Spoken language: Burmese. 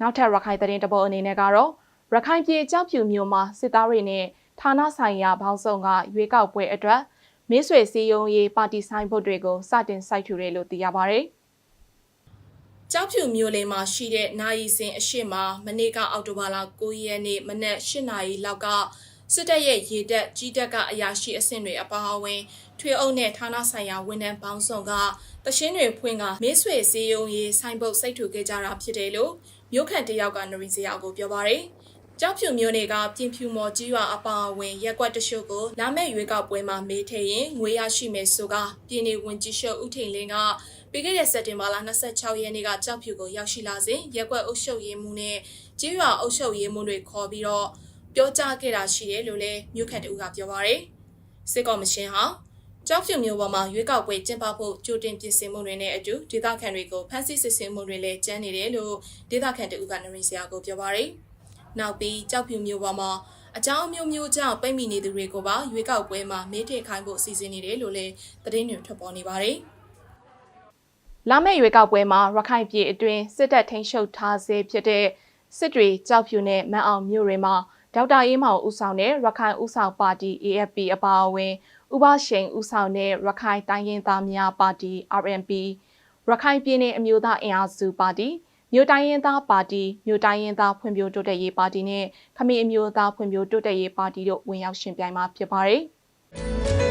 နောက်ထပ်ရခိုင်သတင်းတပုတ်အနေနဲ့ကတော့ရခိုင်ပြည်ကြောက်ဖြူမြို့မှာစစ်သားတွေနဲ့ဌာနဆိုင်ရာဘောင်းဆောင်ကရွေးကောက်ပွဲအတွက်မင်းဆွေစည်းရုံးရေးပါတီဆိုင်ဘုတ်တွေကိုစတင်စိုက်ထူတယ်လို့သိရပါဗျ။ကြောက်ဖြူမြို့လေးမှာရှိတဲ့နိုင်စင်အရှိမမနေ့ကအောက်တိုဘာလ9ရက်နေ့မနက်8နာရီလောက်က စစ်တပ်ရဲ့ရေတပ်ကြီးတပ်ကအရာရှိအဆင့်တွေအပါအဝင်ထွေအုပ်နဲ့ဌာနဆိုင်ရာဝန်ထမ်းပေါင်းစုံကတရှင်းတွေဖွင့်ကမင်းဆွေစည်းရုံးရေးဆိုင်ဘုတ်စိတ်ထူခဲ့ကြတာဖြစ်တယ်လို့မြို့ခံတယောက်ကနရီစရာကိုပြောပါရယ်ကြောက်ဖြူမျိုးတွေကပြင်ဖြူမော်ကြီးရွာအပါအဝင်ရက်ကွက်တရှုပ်ကိုလာမယ့်ရွေးကောက်ပွဲမှာမေးထည့်ရင်ငွေရရှိမယ်ဆိုကပြည်내ဝင်ကြီးရှုပ်ဦးထိန်လင်းကပြီးခဲ့တဲ့စက်တင်ဘာလ26ရက်နေ့ကကြောက်ဖြူကိုရောက်ရှိလာစဉ်ရက်ကွက်အုပ်ချုပ်ရေးမှူးနဲ့ကြီးရွာအုပ်ချုပ်ရေးမှူးတွေခေါ်ပြီးတော့ ပြောကြားခဲ့တာရှိတယ်လို့လည်းမြို့ခံတဦးကပြောပါရယ်စစ်ကော်မရှင်ဟာကြောက်ဖြူမျိုးပေါ်မှာရွေးကောက်ပွဲကျင်းပဖို့ကြိုတင်ပြင်ဆင်မှုတွေနဲ့အတူဒေသခံတွေကိုဖမ်းဆီးစစ်ဆေးမှုတွေလည်းကျန်းနေတယ်လို့ဒေသခံတဦးကနရင်စရာကိုပြောပါရယ်နောက်ပြီးကြောက်ဖြူမျိုးပေါ်မှာအကြောင်းမျိုးမျိုးကြောင့်ပိတ်မိနေသူတွေကိုပါရွေးကောက်ပွဲမှာမေးထည့်ခိုင်းဖို့စီစဉ်နေတယ်လို့လည်းသတင်းတွေထွက်ပေါ်နေပါတယ်လာမယ့်ရွေးကောက်ပွဲမှာရခိုင်ပြည်အတွင်းစစ်တပ်ထိန်းချုပ်ထားဆဲဖြစ်တဲ့စစ်တွေကြောက်ဖြူနဲ့မန်အောင်မြို့တွေမှာ ဒေါက်တာအေးမောင်ဦးဆောင်တဲ့ရခိုင်ဦးဆောင်ပါတီ AFP အပါအဝင်ဥပရှိန်ဦးဆောင်တဲ့ရခိုင်တိုင်းရင်းသားများပါတီ RNP ရခိုင်ပြည်နယ်အမျိုးသားအင်အားစုပါတီမြို့တိုင်းရင်းသားပါတီမြို့တိုင်းရင်းသားဖွံ့ဖြိုးတိုးတက်ရေးပါတီနဲ့ခမီအမျိုးသားဖွံ့ဖြိုးတိုးတက်ရေးပါတီတို့ဝင်ရောက်ရှင်ပြိုင်မှာဖြစ်ပါတယ်။